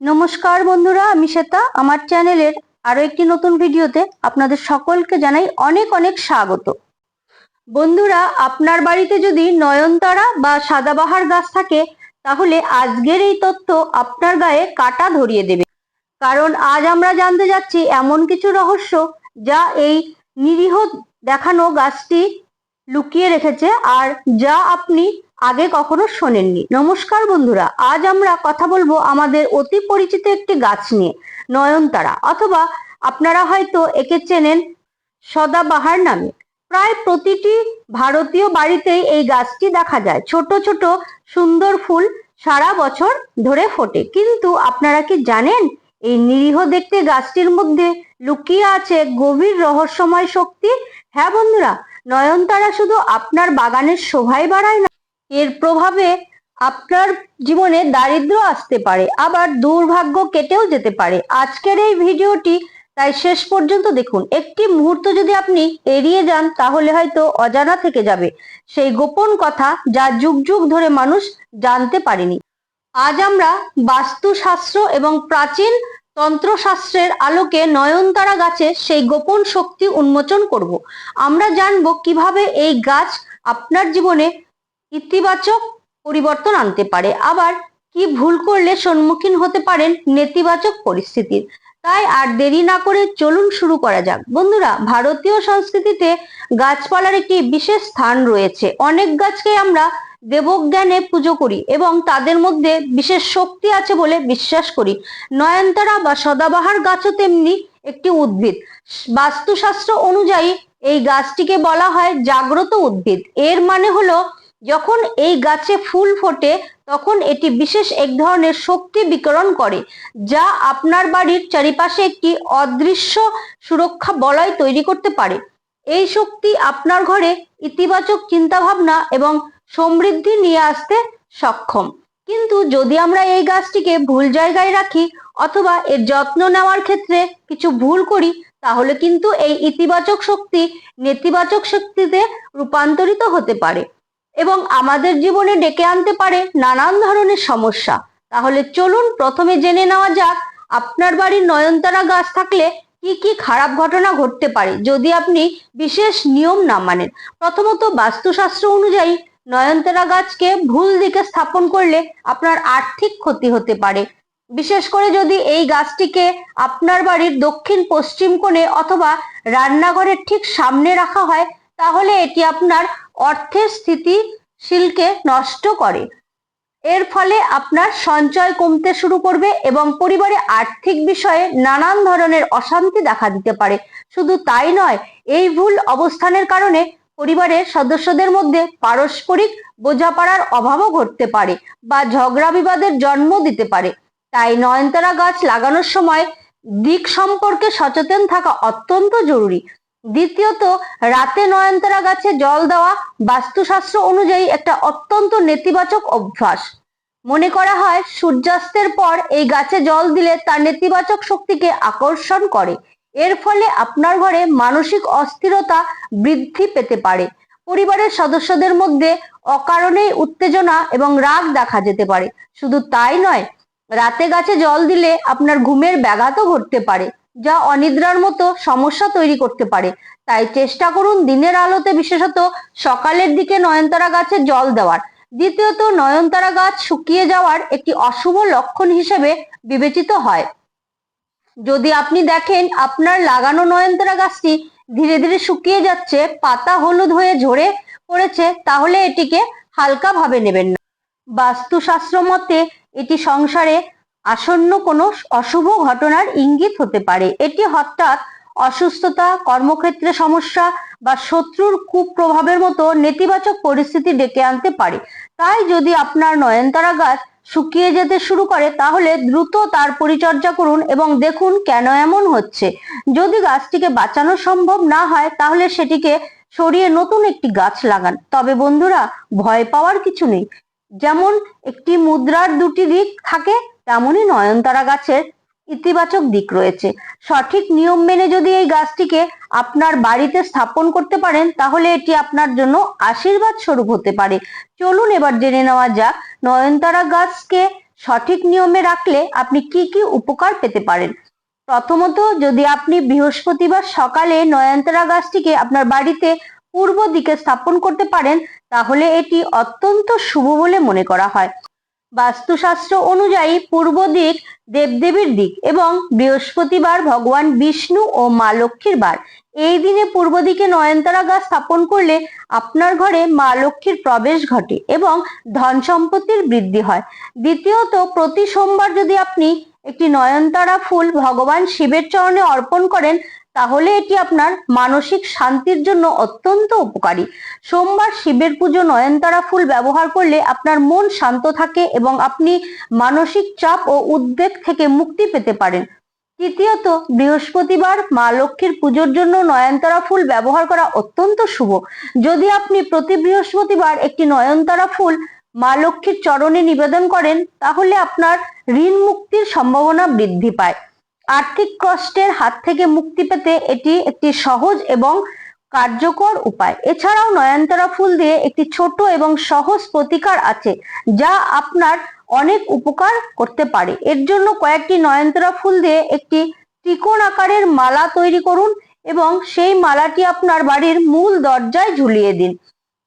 নমস্কার বন্ধুরা, আমি শ্বেতা। আমার চ্যানেলের আরও একটি নতুন ভিডিওতে আপনাদের সকলকে জানাই অনেক অনেক স্বাগত। বন্ধুরা, আপনার বাড়িতে যদি নয়নতারা বা সাদাবাহার গাছ থাকে, তাহলে আজকের এই তথ্য আপনার গায়ে কাটা ধরিয়ে দেবে। কারণ আজ আমরা জানতে যাচ্ছি এমন কিছু রহস্য যা এই নিরীহ দেখানো গাছটি লুকিয়ে রেখেছে আর যা আপনি আগে কখনো শোনেননি। নমস্কার বন্ধুরা, আজ আমরা কথা বলব আমাদের অতি পরিচিত একটি গাছ নিয়ে, নয়নতারা, অথবা আপনারা হয়তো একে চেনেন সদাবাহার নামে। প্রায় প্রতিটি ভারতীয় বাড়িতেই এই গাছটি দেখা যায়। ছোট ছোট সুন্দর ফুল সারা বছর ধরে ফোটে। কিন্তু আপনারা কি জানেন, এই নিরীহ দেখতে গাছটির মধ্যে লুকিয়ে আছে গভীর রহস্যময় শক্তি? হ্যাঁ বন্ধুরা, নয়নতারা শুধু আপনার বাগানের শোভাই বাড়ায় না এর প্রভাবে আপনার জীবনে দারিদ্র আসতে পারে, আবার দুর্ভাগ্য কেটেও যেতে পারে। আজকের এই ভিডিওটি, তাই শেষ পর্যন্ত দেখুন। একটি মুহূর্ত যদি আপনি এড়িয়ে যান, তাহলে হয়তো অজানা থেকে যাবে। সেই গোপন কথা যা যুগ যুগ ধরে মানুষ জানতে পারেনি। আজ আমরা বাস্তুশাস্ত্র এবং প্রাচীন তন্ত্রশাস্ত্রের আলোকে নয়নতারা গাছে সেই গোপন শক্তি উন্মোচন করব। আমরা জানব কীভাবে এই গাছ আপনার জীবনে ইতিবাচক পরিবর্তন আনতে পারে। আবার কি ভুল করলে সম্মুখীন হতে পারেন নেতিবাচক পরিস্থিতির। তাই আর দেরি না করে চলুন শুরু করা যাক। বন্ধুরা, ভারতীয় সংস্কৃতিতে গাছপালার একটি বিশেষ স্থান রয়েছে। অনেক গাছকে আমরা দেবজ্ঞানে পুজো করি এবং তাদের মধ্যে বিশেষ শক্তি আছে বলে বিশ্বাস করি। নয়নতারা বা সদাবাহার গাছও তেমনি একটি উদ্ভিদ। বাস্তুশাস্ত্র অনুযায়ী এই গাছটিকে বলা হয় জাগ্রত উদ্ভিদ। এর মানে হলো যখন এই গাছে ফুল ফোটে, তখন এটি বিশেষ এক ধরনের শক্তি বিকরণ করে, যা আপনার বাড়ির চারিপাশে একটি অদৃশ্য সুরক্ষা বলয় তৈরি করতে পারে। এই শক্তি আপনার ঘরে ইতিবাচক চিন্তাভাবনা এবং সমৃদ্ধি নিয়ে আসতে সক্ষম। কিন্তু যদি আমরা এই গাছটিকে ভুল জায়গায় রাখি অথবা এর যত্ন নেওয়ার ক্ষেত্রে কিছু ভুল করি, তাহলে কিন্তু এই ইতিবাচক শক্তি নেতিবাচক শক্তিতে রূপান্তরিত হতে পারে। এবং আমাদের জীবনে ডেকে আনতে পারে নানান ধরনের সমস্যা। তাহলে চলুন প্রথমে জেনে নেওয়া যাক, আপনার বাড়ির নয়নতারা গাছ থাকলে কি কি খারাপ ঘটনা ঘটতে পারে, যদি আপনি বিশেষ নিয়ম না মানেন। প্রথমত বাস্তুশাস্ত্র অনুযায়ী, নয়নতারা গাছকে ভুল দিকে স্থাপন করলে আপনার আর্থিক ক্ষতি হতে পারে। বিশেষ করে যদি এই গাছটিকে আপনার বাড়ির দক্ষিণ পশ্চিম কোণে অথবা রান্নাঘরের ঠিক সামনে রাখা হয়, তাহলে এটি আপনার অর্থের স্থিতিশীলকে নষ্ট করে। এর ফলে আপনার সঞ্চয় কমতে শুরু করবে এবং পরিবারে আর্থিক বিষয়ে নানান ধরনের অশান্তি দেখা দিতে পারে। শুধু তাই নয়, এই ভুল অবস্থানের কারণে পরিবারের সদস্যদের মধ্যে পারস্পরিক বোঝাপড়ার অভাবও ঘটতে পারে বা ঝগড়া বিবাদের জন্ম দিতে পারে। তাই নয়নতারা গাছ লাগানোর সময় দিক সম্পর্কে সচেতন থাকা অত্যন্ত জরুরি। দ্বিতীয়ত, রাতে নয়নতারা গাছে জল দেওয়া বাস্তুশাস্ত্র অনুযায়ী একটা অত্যন্ত নেতিবাচক অভ্যাস। মনে করা হয়, সূর্যাস্তের পর এই গাছে জল দিলে তার নেতিবাচক শক্তিকে আকর্ষণ করে। এর ফলে আপনার ঘরে মানসিক অস্থিরতা বৃদ্ধি পেতে পারে। পরিবারের সদস্যদের মধ্যে অকারণেই উত্তেজনা এবং রাগ দেখা যেতে পারে। শুধু তাই নয়, রাতে গাছে জল দিলে আপনার ঘুমের ব্যাঘাতও ঘটতে পারে। যা অনিদ্রার মতো সমস্যা তৈরি করতে পারে। তাই চেষ্টা করুন দিনের আলোতে বিশেষত সকালের দিকে নয়নতারা গাছে জল দেওয়ার। দ্বিতীয়ত, নয়নতারা গাছ শুকিয়ে যাওয়ার একটি অশুভ লক্ষণ হিসেবে বিবেচিত হয়। যদি আপনি দেখেন আপনার লাগানো নয়নতারা গাছটি ধীরে ধীরে শুকিয়ে যাচ্ছে, পাতা হলুদ হয়ে ঝরে পড়েছে, তাহলে এটিকে হালকা ভাবে নেবেন না। বাস্তুশাস্ত্র মতে এটি সংসারে আসন্ন কোনো অশুভ ঘটনার ইঙ্গিত হতে পারে। এটি হঠাৎ অসুস্থতা, কর্মক্ষেত্রে সমস্যা বা শত্রুর কুপ্রভাবের মতো নেতিবাচক পরিস্থিতি ডেকে আনতে পারে। তাই যদি আপনার নয়নতারা গাছ শুকিয়ে যেতে শুরু করে, তাহলে দ্রুত তার পরিচর্যা করুন এবং দেখুন কেন এমন হচ্ছে। যদি গাছটিকে বাঁচানো সম্ভব না হয়, তাহলে সেটিকে সরিয়ে নতুন একটি গাছ লাগান। তবে বন্ধুরা, ভয় পাওয়ার কিছু নেই। যেমন একটি মুদ্রার দুটি দিক থাকে তেমনই নয়নতারা গাছের ইতিবাচক দিক রয়েছে। সঠিক নিয়ম মেনে যদি এই গাছটিকে আপনার বাড়িতে স্থাপন করতে পারেন, তাহলে এটি আপনার জন্য আশীর্বাদ স্বরূপ হতে পারে। চলুন এবার জেনে নেওয়া যাক, নয়নতারা গাছকে সঠিক নিয়মে রাখলে আপনি কি কি উপকার পেতে পারেন। প্রথমত, যদি আপনি বৃহস্পতিবার সকালে নয়নতারা গাছটিকে আপনার বাড়িতে পূর্ব দিকে স্থাপন করতে পারেন, তাহলে এটি অত্যন্ত শুভ বলে মনে করা হয়। বাস্তুশাস্ত্র অনুযায়ী পূর্ব দিক দেবদেবীর দিক এবং বৃহস্পতিবার ভগবান বিষ্ণু ও মা লক্ষ্মীর বার। এই দিনে পূর্ব দিকে নয়নতারা গাছ স্থাপন করলে আপনার ঘরে মা লক্ষ্মীর প্রবেশ ঘটে এবং ধন সম্পত্তির বৃদ্ধি হয়। দ্বিতীয়ত, প্রতি সোমবার যদি আপনি একটি নয়নতারা ফুল ভগবান শিবের চরণে অর্পণ করেন তাহলে এটি আপনার মানসিক শান্তির জন্য অত্যন্ত উপকারী। সোমবার শিবের পুজো নয়নতারা ফুল ব্যবহার করলে আপনার মন শান্ত থাকে এবং আপনি মানসিক চাপ ও উদ্বেগ থেকে মুক্তি পেতে পারেন। তৃতীয়ত, বৃহস্পতিবার মা লক্ষ্মীর পুজোর জন্য নয়নতারা ফুল ব্যবহার করা অত্যন্ত শুভ। যদি আপনি প্রতি বৃহস্পতিবার একটি নয়নতারা ফুল মা লক্ষ্মীর চরণে নিবেদন করেন, তাহলে আপনার ঋণ মুক্তির সম্ভাবনা বৃদ্ধি পায়। আর্থিক কষ্টের হাত থেকে মুক্তি পেতে এটি একটি সহজ এবং কার্যকর উপায়। এছাড়াও নয়নতারা ফুল দিয়ে একটি ছোট এবং সহজ প্রতিকার আছে, যা আপনার অনেক উপকার করতে পারে। এর জন্য কয়েকটি নয়নতারা ফুল দিয়ে একটি ত্রিকোণ আকারের মালা তৈরি করুন এবং সেই মালাটি আপনার বাড়ির মূল দরজায় ঝুলিয়ে দিন।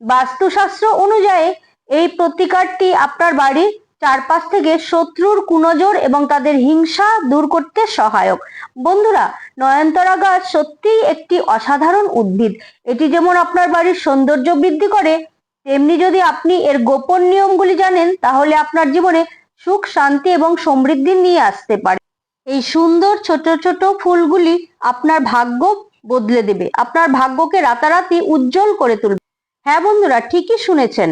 বাস্তুশাস্ত্র অনুযায়ী এই প্রতিকারটি আপনার বাড়ির চারপাশ থেকে শত্রুর কুনজর এবং তাদের হিংসা দূর করতে সহায়ক। বন্ধুরা, নয়নতরা গাছ সত্যিই একটি অসাধারণ উদ্ভিদ। এটি যেমন আপনার বাড়ির সৌন্দর্য বৃদ্ধি করে, তেমনি যদি আপনি এর গোপন নিয়মগুলি জানেন, তাহলে আপনার জীবনে সুখ, শান্তি এবং সমৃদ্ধি নিয়ে আসতে পারে। এই সুন্দর ছোট ছোট ফুলগুলি আপনার ভাগ্য বদলে দেবে। আপনার ভাগ্যকে রাতারাতি উজ্জ্বল করে তুলবে। হ্যাঁ বন্ধুরা, ঠিকই শুনেছেন।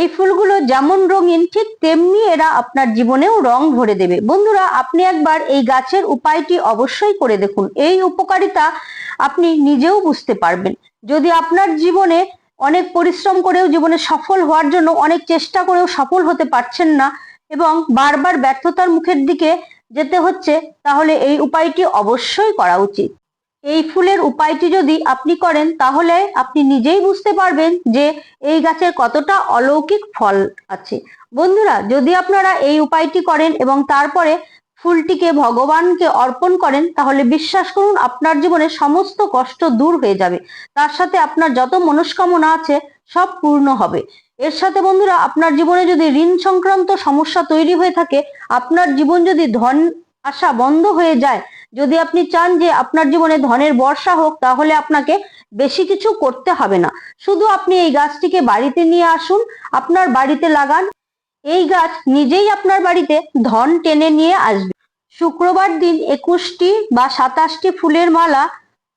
এই ফুলগুলো যেমন রঙিন, ঠিক তেমনি এরা আপনার জীবনেও রং ভরে দেবে। বন্ধুরা, আপনি একবার এই গাছের উপায়টি অবশ্যই করে দেখুন। এই উপকারিতা আপনি নিজেও বুঝতে পারবেন। যদি আপনার জীবনে অনেক পরিশ্রম করেও জীবনে সফল হওয়ার জন্য অনেক চেষ্টা করেও সফল হতে পারছেন না এবং বারবার ব্যর্থতার মুখের দিকে যেতে হচ্ছে, তাহলে এই উপায়টি অবশ্যই করা উচিত। এই ফুলের উপায়টি যদি আপনি করেন, তাহলে আপনি নিজেই বুঝতে পারবেন যে এই গাছের কতটা অলৌকিক ফল আছে। বন্ধুরা, যদি আপনারা এই উপায়টি করেন এবং তারপরে ফুলটিকে ভগবানকে অর্পণ করেন, তাহলে বিশ্বাস করুন আপনার জীবনে সমস্ত কষ্ট দূর হয়ে যাবে। তার সাথে আপনার যত মনস্কামনা আছে, সব পূর্ণ হবে। এর সাথে বন্ধুরা, আপনার জীবনে যদি ঋণ সংক্রান্ত সমস্যা তৈরি হয়ে থাকে, আপনার জীবন যদি ধন আসা বন্ধ হয়ে যায় যদি আপনি চান যে আপনার জীবনে ধনের বর্ষা হোক, তাহলে আপনাকে বেশি কিছু করতে হবে না। শুধু আপনি এই গাছটিকে বাড়িতে নিয়ে আসুন, আপনার বাড়িতে লাগান, এই গাছ নিজেই আপনার বাড়িতে ধন টেনে নিয়ে আসবে। শুক্রবার দিন একুশটি বা সাতাশটি ফুলের মালা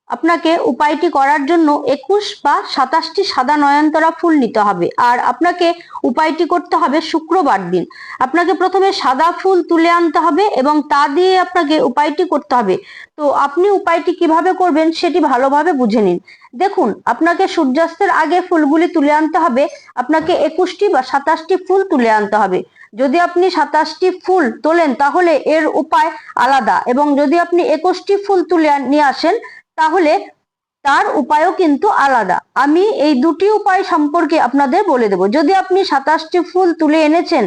আপনাকে উপায়টি করার জন্য একুশ বা সাতাশটি সাদা নয়নতারা ফুল নিতে হবে। আর আপনাকে উপায়টি করতে হবে শুক্রবার দিন। আপনাকে প্রথমে সাদা ফুল তুলে আনতে হবে এবং তা দিয়ে আপনাকে উপায়টি করতে হবে। তো আপনি উপায়টি কীভাবে করবেন সেটি ভালোভাবে বুঝে নিন। দেখুন, আপনাকে সূর্যাস্তের আগে ফুলগুলি তুলে আনতে হবে। আপনাকে একুশটি বা সাতাশটি ফুল তুলে আনতে হবে। যদি আপনি সাতাশটি ফুল তোলেন তাহলে এর উপায় আলাদা এবং যদি আপনি একুশটি ফুল তুলে নিয়ে আসেন তাহলে তার উপায়ও কিন্তু আলাদা। আমি এই দুটি উপায় সম্পর্কে আপনাদের বলে দেব। যদি আপনি সাতাশটি ফুল তুলে এনেছেন,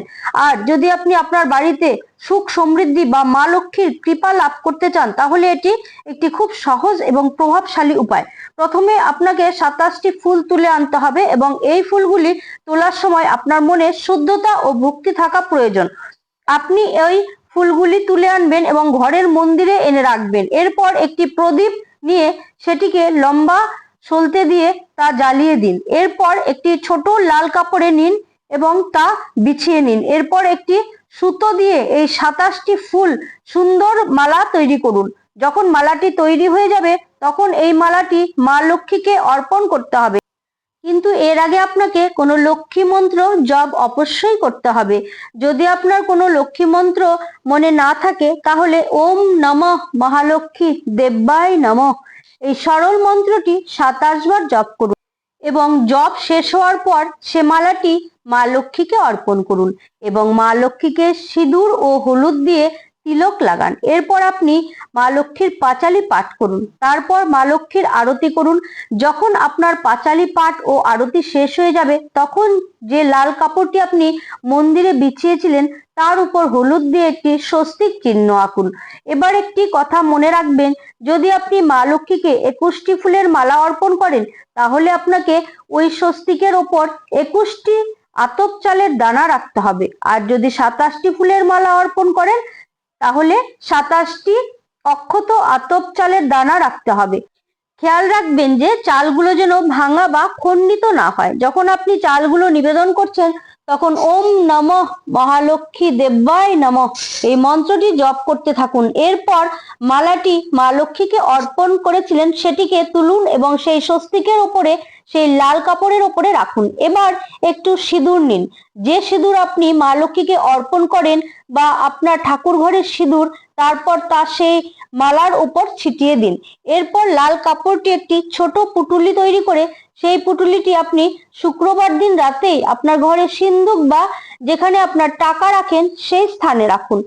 আর যদি আপনি আপনার বাড়িতে সুখ সমৃদ্ধি বা মা লক্ষ্মীর কৃপা লাভ করতে চান, তাহলে এটি একটি খুব সহজ এবং প্রভাবশালী উপায়। প্রথমে আপনাকে সাতাশটি ফুল তুলে আনতে হবে এবং এই ফুলগুলি তোলার সময় আপনার মনে শুদ্ধতা ও ভক্তি থাকা প্রয়োজন। আপনি এই ফুলগুলি তুলে আনবেন এবং ঘরের মন্দিরে এনে রাখবেন। এরপর একটি প্রদীপ নিয়ে সেটিকে লম্বা সলতে দিয়ে তা জ্বালিয়ে দিন। এরপর একটি ছোট লাল কাপড়ে নিন এবং তা বিছিয়ে নিন। এরপর একটি সুতো দিয়ে এই সাতাশটি ফুল সুন্দর মালা তৈরি করুন। যখন মালাটি তৈরি হয়ে যাবে, তখন এই মালাটি মা লক্ষ্মীকে অর্পণ করতে হবে। কিন্তু এর আগে আপনাকে কোনো লক্ষ্মী মন্ত্র জব অবশ্যই করতে হবে। যদি আপনার কোনো লক্ষ্মী মন্ত্র মনে না থাকে, তাহলে ওম নমঃ মহালক্ষ্মী দেব্যায় নমঃ। এই সরল মন্ত্রটি সাতাশ বার জপ করুন এবং জপ শেষ হওয়ার পর সে মালাটি মা লক্ষ্মীকে অর্পণ করুন এবং মা লক্ষ্মীকে সিঁদুর ও হলুদ দিয়ে তিলক লাগান। এরপর আপনি মা লক্ষ্মীর পাঁচালি পাঠ করুন। তারপর মা লক্ষ্মীর আরতি করুন। যখন আপনার পাঁচালি পাঠ ও আরতি শেষ হয়ে যাবে, তখন যে লাল কাপড়টি আপনি মন্দিরে বিছিয়েছিলেন, তার উপর হলুদ দিয়ে একটি স্বস্তিক চিহ্ন আঁকুন। এবার একটি কথা মনে রাখবেন, যদি আপনি মা লক্ষ্মীকে একুশটি ফুলের মালা অর্পণ করেন, তাহলে আপনাকে ওই স্বস্তিকের ওপর একুশটি আতপ চালের দানা রাখতে হবে। আর যদি সাতাশটি ফুলের মালা অর্পণ করেন তাহলে সাতাশটি অক্ষত আতপ চালের দানা রাখতে হবে। খেয়াল রাখবেন যে চালগুলো যেন ভাঙা বা খণ্ডিত না হয়। যখন আপনি চালগুলো নিবেদন করছেন, তখন ওম নম মহালক্ষ্মী দেব্যায় নম। এই মন্ত্রটি জপ করতে থাকুন। এরপর মালাটি মা লক্ষ্মীকে অর্পণ করেছিলেন। সেটিকে তুলুন এবং সেই স্বস্তিকের ওপরে সেই লাল কাপড়ের ওপরে রাখুন। এবার একটু সিঁদুর নিন। যে সিঁদুর আপনি মা লক্ষ্মীকে অর্পণ করেন বা আপনার ঠাকুর ঘরের সিঁদুর, তারপর তা সেই মালার উপর ছিটিয়ে দিন। এরপর লাল কাপড়টি একটি ছোট পুটুলি তৈরি করে সেই পুটুলিটি আপনি শুক্রবার দিন রাতেই আপনার ঘরে সিন্দুক বা যেখানে আপনার টাকা রাখেন, সেই স্থানে রাখুন।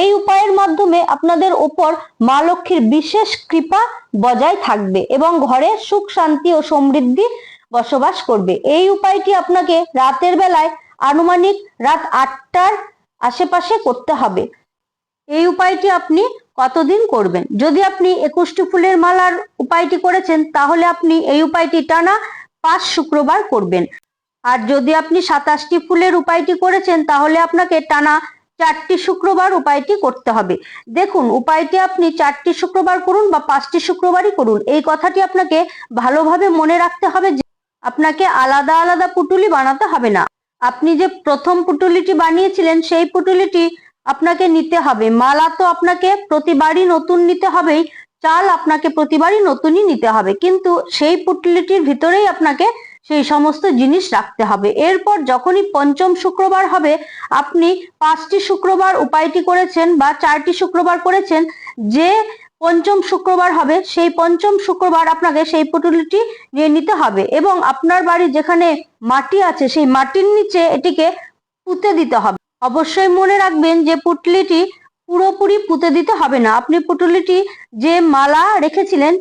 এই উপায়ের মাধ্যমে আপনাদের ওপর মা লক্ষ্মীর বিশেষ কৃপা বজায় থাকবে এবং ঘরে সুখ, শান্তি ও সমৃদ্ধি বসবাস করবে। এই উপায়টি আপনাকে রাতের বেলায় আনুমানিক রাত আটটার আশেপাশে করতে হবে। এই উপায়টি আপনি কতদিন করবেন? যদি আপনি একুশটি ফুলের মালার উপায়টি করেছেন, তাহলে আপনি এই উপায়টি টানা পাঁচ শুক্রবার করবেন। আর যদি আপনি সাতাশটি ফুলের উপায়টি করেছেন, তাহলে আপনাকে টানা চারটি শুক্রবার উপায়টি করতে হবে। দেখুন, উপায়টি আপনি চারটি শুক্রবার করুন বা পাঁচটি শুক্রবারই করুন। এই কথাটি আপনাকে ভালোভাবে মনে রাখতে হবে যে আপনাকে আলাদা আলাদা পুটুলি বানাতে হবে না। আপনি যে প্রথম পুটুলিটি বানিয়েছিলেন, সেই পুটুলিটি আপনাকে নিতে হবে। মালা তো আপনাকে প্রতিবারই নতুন নিতে হবেই, চাল আপনাকে প্রতিবারই নতুনই নিতে হবে। কিন্তু সেই পুটলিটির ভিতরেই আপনাকে সেই সমস্ত জিনিস রাখতে হবে। এরপর যখনই পঞ্চম শুক্রবার হবে, আপনি পাঁচটি শুক্রবার উপায়টি করেছেন বা চারটি শুক্রবার করেছেন, যে পঞ্চম শুক্রবার হবে, সেই পঞ্চম শুক্রবার আপনাকে সেই পুটুলিটি নিয়ে নিতে হবে এবং আপনার বাড়ি যেখানে মাটি আছে, সেই মাটির নিচে এটিকে পুঁতে দিতে হবে। অবশ্যই মনে রাখবেন যে পুটলিটি পুরোপুরি পুঁতে দিতে হবে না। আপনি পুটুলিটি যে মালা রেখেছিলেন,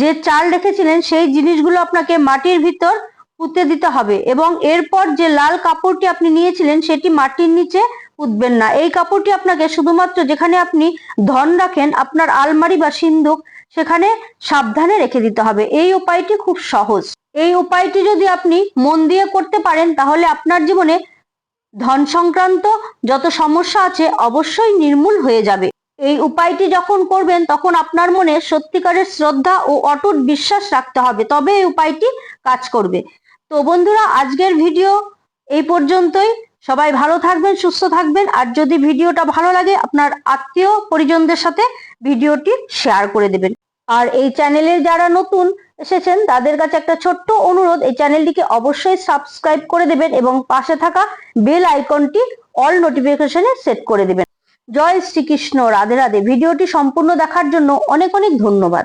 যে চাল রেখেছিলেন, সেই জিনিসগুলো আপনাকে মাটির ভিতর পুঁতে দিতে হবে এবং এরপর যে লাল কাপড়টি আপনি নিয়েছিলেন সেটি মাটির নিচে পুঁতবেন না। এই কাপড়টি আপনাকে শুধুমাত্র যেখানে আপনি ধন রাখেন, আপনার আলমারি বা সিন্দুক, সেখানে সাবধানে রেখে দিতে হবে। এই উপায়টি খুব সহজ। এই উপায়টি যদি আপনি মন দিয়ে করতে পারেন, তাহলে আপনার জীবনে ধন সংক্রান্ত যত সমস্যা আছে অবশ্যই নির্মূল হয়ে যাবে। এই উপায়টি যখন করবেন, তখন আপনার মনে সত্যিকারের শ্রদ্ধা ও অটুট বিশ্বাস রাখতে হবে। তবে এই উপায়টি কাজ করবে। তো বন্ধুরা, আজকের ভিডিও এই পর্যন্তই। সবাই ভালো থাকবেন, সুস্থ থাকবেন। আর যদি ভিডিওটা ভালো লাগে, আপনার আত্মীয় পরিজনদের সাথে ভিডিওটি শেয়ার করে দেবেন। আর এই চ্যানেলের যারা নতুন এসেছেন, তাদের কাছে একটা ছোট্ট অনুরোধ, এই চ্যানেলটিকে অবশ্যই সাবস্ক্রাইব করে দেবেন এবং পাশে থাকা বেল আইকনটি অল নোটিফিকেশনে সেট করে দেবেন। জয় শ্রীকৃষ্ণ। রাধে রাধে। ভিডিওটি সম্পূর্ণ দেখার জন্য অনেক অনেক ধন্যবাদ।